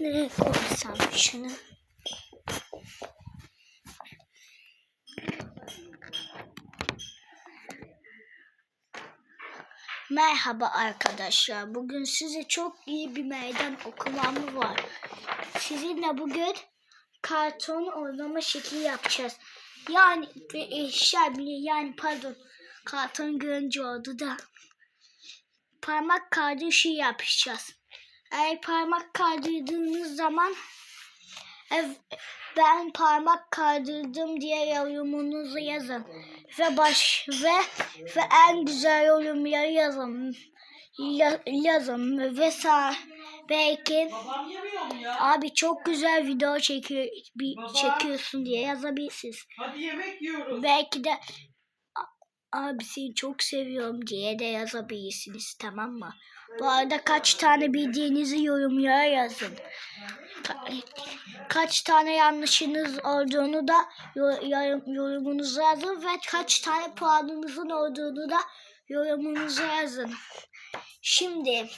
Nereye koysam şunu? Merhaba arkadaşlar. Bugün size çok iyi bir meydan okumam var. Sizinle bugün karton oynama şekli yapacağız. Yani e, şey bile yani pardon karton görünce oldu da parmak kardeşi yapacağız. Eğer parmak kaydırdığınız zaman ben parmak kaydırdım diye yorumunuzu yazın. Ve baş ve ve en güzel yorumları yazın. Ya- yazın ve sağ belki abi çok güzel video çekiyor bir Baba. çekiyorsun diye yazabilirsiniz. Hadi yemek yiyoruz. Belki de "A- abi seni çok seviyorum diye de yazabilirsiniz tamam mı? Bu arada kaç tane bildiğinizi yorumlara yazın. Ka- kaç tane yanlışınız olduğunu da yo- yorum- yorumunuza yazın ve kaç tane puanınızın olduğunu da yorumunuza yazın. Şimdi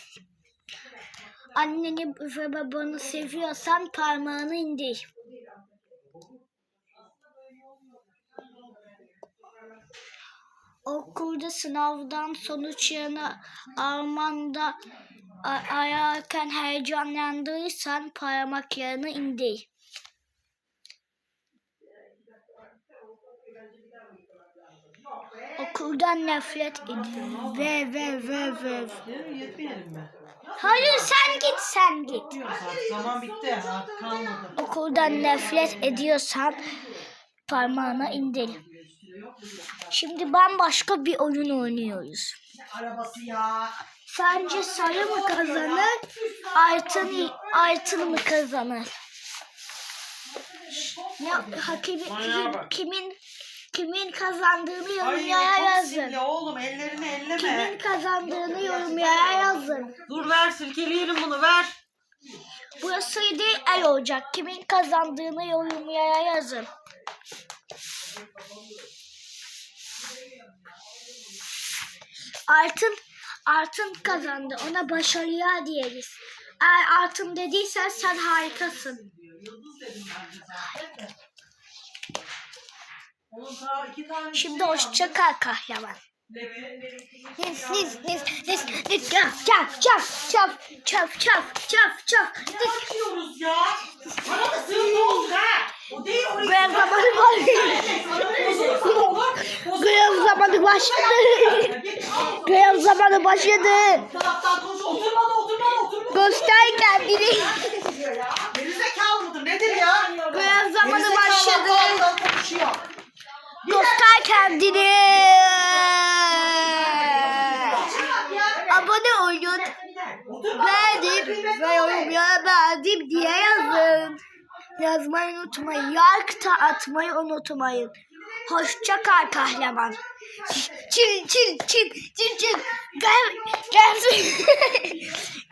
anneni ve babanı seviyorsan parmağını indir. Okulda sınavdan sonuçlarını almanda ararken heyecanlandıysan parmaklarını indir. Okuldan nefret ediyorum. Ve ve ve ve. Hayır sen git sen git. Zaman bitti. Kalmadı. Okuldan nefret ediyorsan parmağına indir. Şimdi bambaşka bir oyun oynuyoruz. Arabası ya. Sence sarı mı kazanır, altın, altın mı kazanır? Ne Manyağa bak. kimin kimin kazandığını Ay yorumlara çok yazın. oğlum. Ellerini elleme. Kimin kazandığını yorumlara yazın. Dur ver silkeleyelim bunu ver. Burası değil el olacak. Kimin kazandığını yorumlara yazın. Altın altın kazandı. Ona başarıya diyeriz. Eğer altın dediysen sen harikasın. Şimdi hoşça kal kahraman. Nis nis nis nis nis çaf çaf çaf çaf çaf çaf çaf çaf Ne açıyoruz ya? Bana da sığır ne oldu Kıyasamadık başladı. Kıyasamadık başladı. Kıyasamadık başladı. Oturmadı oturmadı oturmadı. Göster kendini. Gerizekalı mıdır nedir ya? Kıyasamadık başladı. Göster kendini. Abone olun. Beğenip ve yorum yapabildim diye Yazmayı unutmayın. Da atmayı unutmayın. Hoşça kal kahraman. Çil çil çil çil çil. Gel gelsin.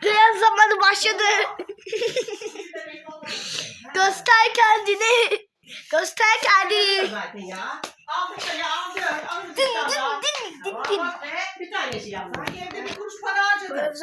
Görev zamanı başladı. Göster kendini. Göster kendini. Zaten ya. Aldık da ya aldı. Aldı. Din din din din din. Bir tane şey yaptım. Evde bir kuruş para harcadım.